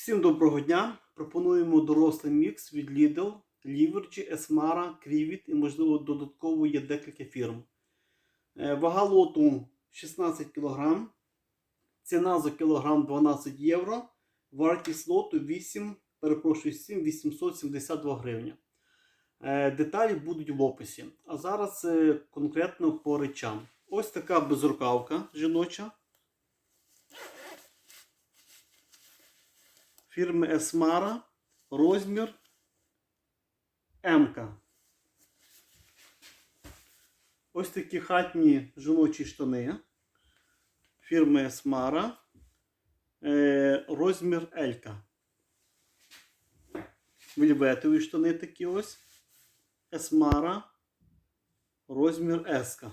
Всім доброго дня! Пропонуємо дорослий мікс від Lidl, Livergy, Esmara, Крівіт і, можливо, додатково є декілька фірм. Е, Вага лоту 16 кг. Ціна за кілограм 12 євро. Вартість лоту 8, перепрошую, 7 872 гривня. Деталі будуть в описі. А зараз е, конкретно по речам. Ось така безрукавка жіноча. Фірми Esmara, розмір М. Ось такі хатні жіночі штани фірми Esmara, е, розмір L. Вельветові штани такі ось. Esmara, розмір S.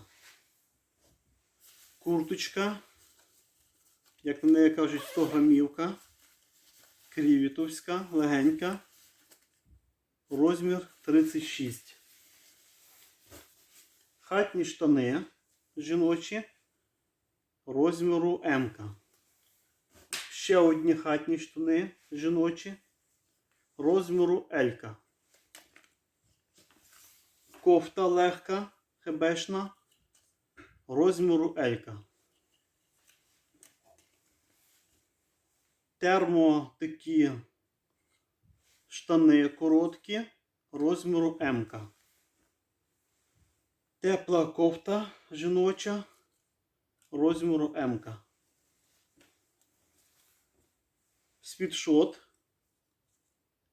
Курточка, як на неї кажуть, 100 грамівка. Крівітовська, легенька, розмір 36. Хатні штани жіночі розміру М. Ще одні хатні штани жіночі розміру L. Кофта легка, хебешна, розміру L. термо такі штани короткі розміру М. Тепла кофта жіноча розміру М. Світшот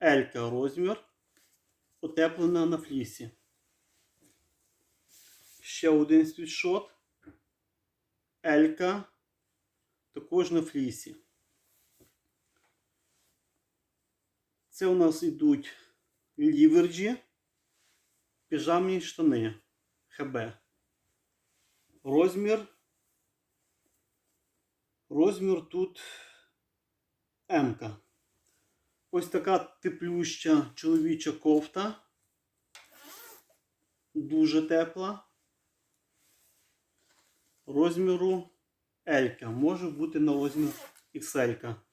L розмір. Утеплена на флісі. Ще один світшот. L також на флісі. Це у нас йдуть ліверджі, піжамні штани ХБ. Розмір. Розмір тут М. Ось така теплюща чоловіча кофта. Дуже тепла. Розміру L. Може бути на розмір XL.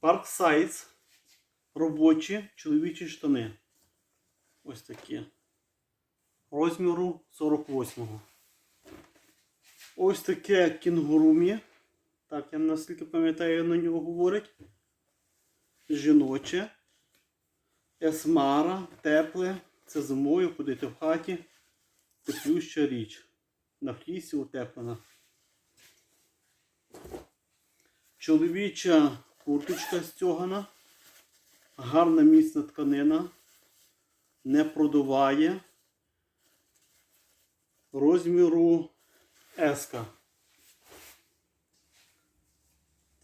Парк Сайз. Робочі чоловічі штани. Ось такі. Розміру 48-го. Ось таке кінгурумі. Так, я наскільки пам'ятаю, на нього говорить. Жіноче. Есмара, тепле. Це зимою ходити в хаті. Теплюща річ. На флісі утеплена. Чоловіча Курточка стягана, гарна міцна тканина, не продуває. Розміру S.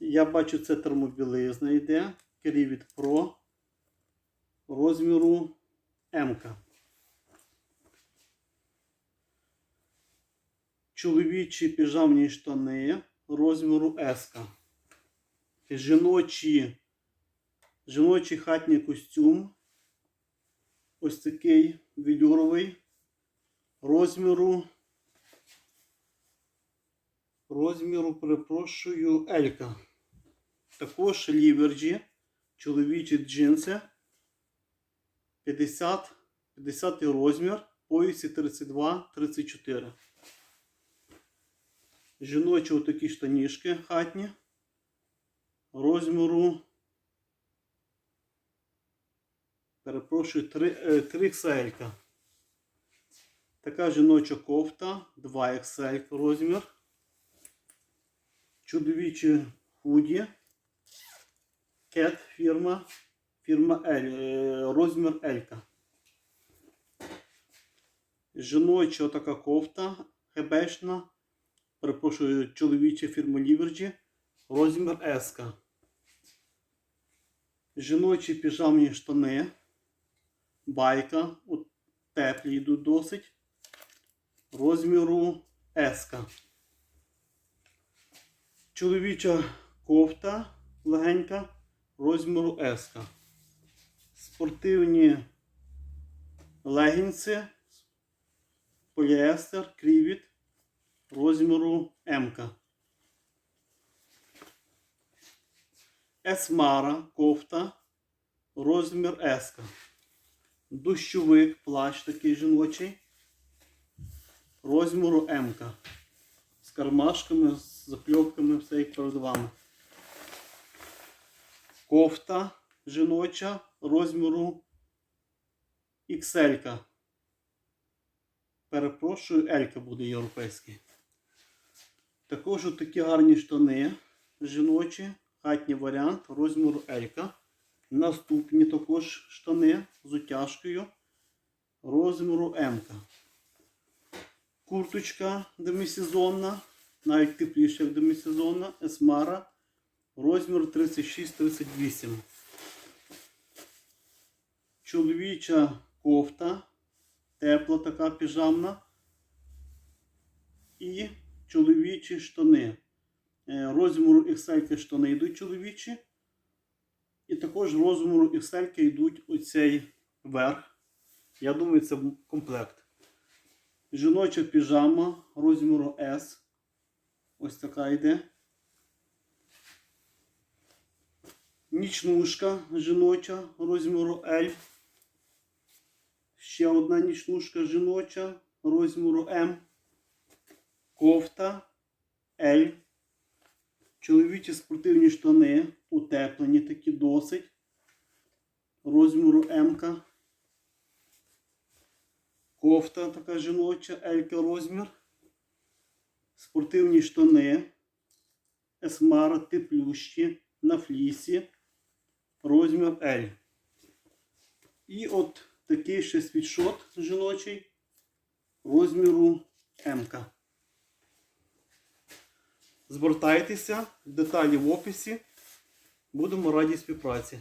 Я бачу, це термобілизна йде. Крівіт Pro розміру М. Чоловічі піжамні штани розміру S жіночі, жіночий хатній костюм. Ось такий відюровий розміру. Розміру, перепрошую, Елька. Також ліверджі, чоловічі джинси. 50 50 розмір, поясі 32-34. Жіночі отакі штанішки хатні розміру. Перепрошую, 3 XL. Така жіноча кофта, 2 XL розмір. Чудовічі худі. Кет фірма. Фірма L, розмір L. Жіноча така кофта хебешна. Перепрошую, чоловіча фірма Ліверджі. Розмір S. Жіночі піжамні штани. Байка. От теплі йдуть досить. Розміру S. Чоловіча кофта легенька. Розміру S. Спортивні легінси. Поліестер, крівіт розміру М. Есмара кофта, розмір S. Дощовик, плащ такий жіночий, розміру М. З кармашками, з закльопками, все як перед вами. Кофта жіноча розміру XL. Перепрошую, Елька буде європейський. Також такі гарні штани жіночі, хатній варіант розміру Елька. Наступні також штани з утяжкою розміру М. Курточка демисезонна, навіть тепліша, як демисезонна, Есмара, розмір 36-38. Чоловіча кофта, тепла така піжамна. І чоловічі штани. Е, Розміру XL штани йдуть чоловічі. І також розміру XL йдуть оцей верх. Я думаю, це комплект. Жіноча піжама розміру S. Ось така йде. Нічнушка жіноча розміру L. Ще одна нічнушка жіноча розміру М. Кофта L. Чоловічі спортивні штани утеплені такі досить. Розміру М. Кофта така жіноча, L розмір. Спортивні штани. Есмара теплющі на флісі. Розмір L. І от такий ще світшот жіночий розміру М. Звертайтеся, деталі в описі. Будемо раді співпраці.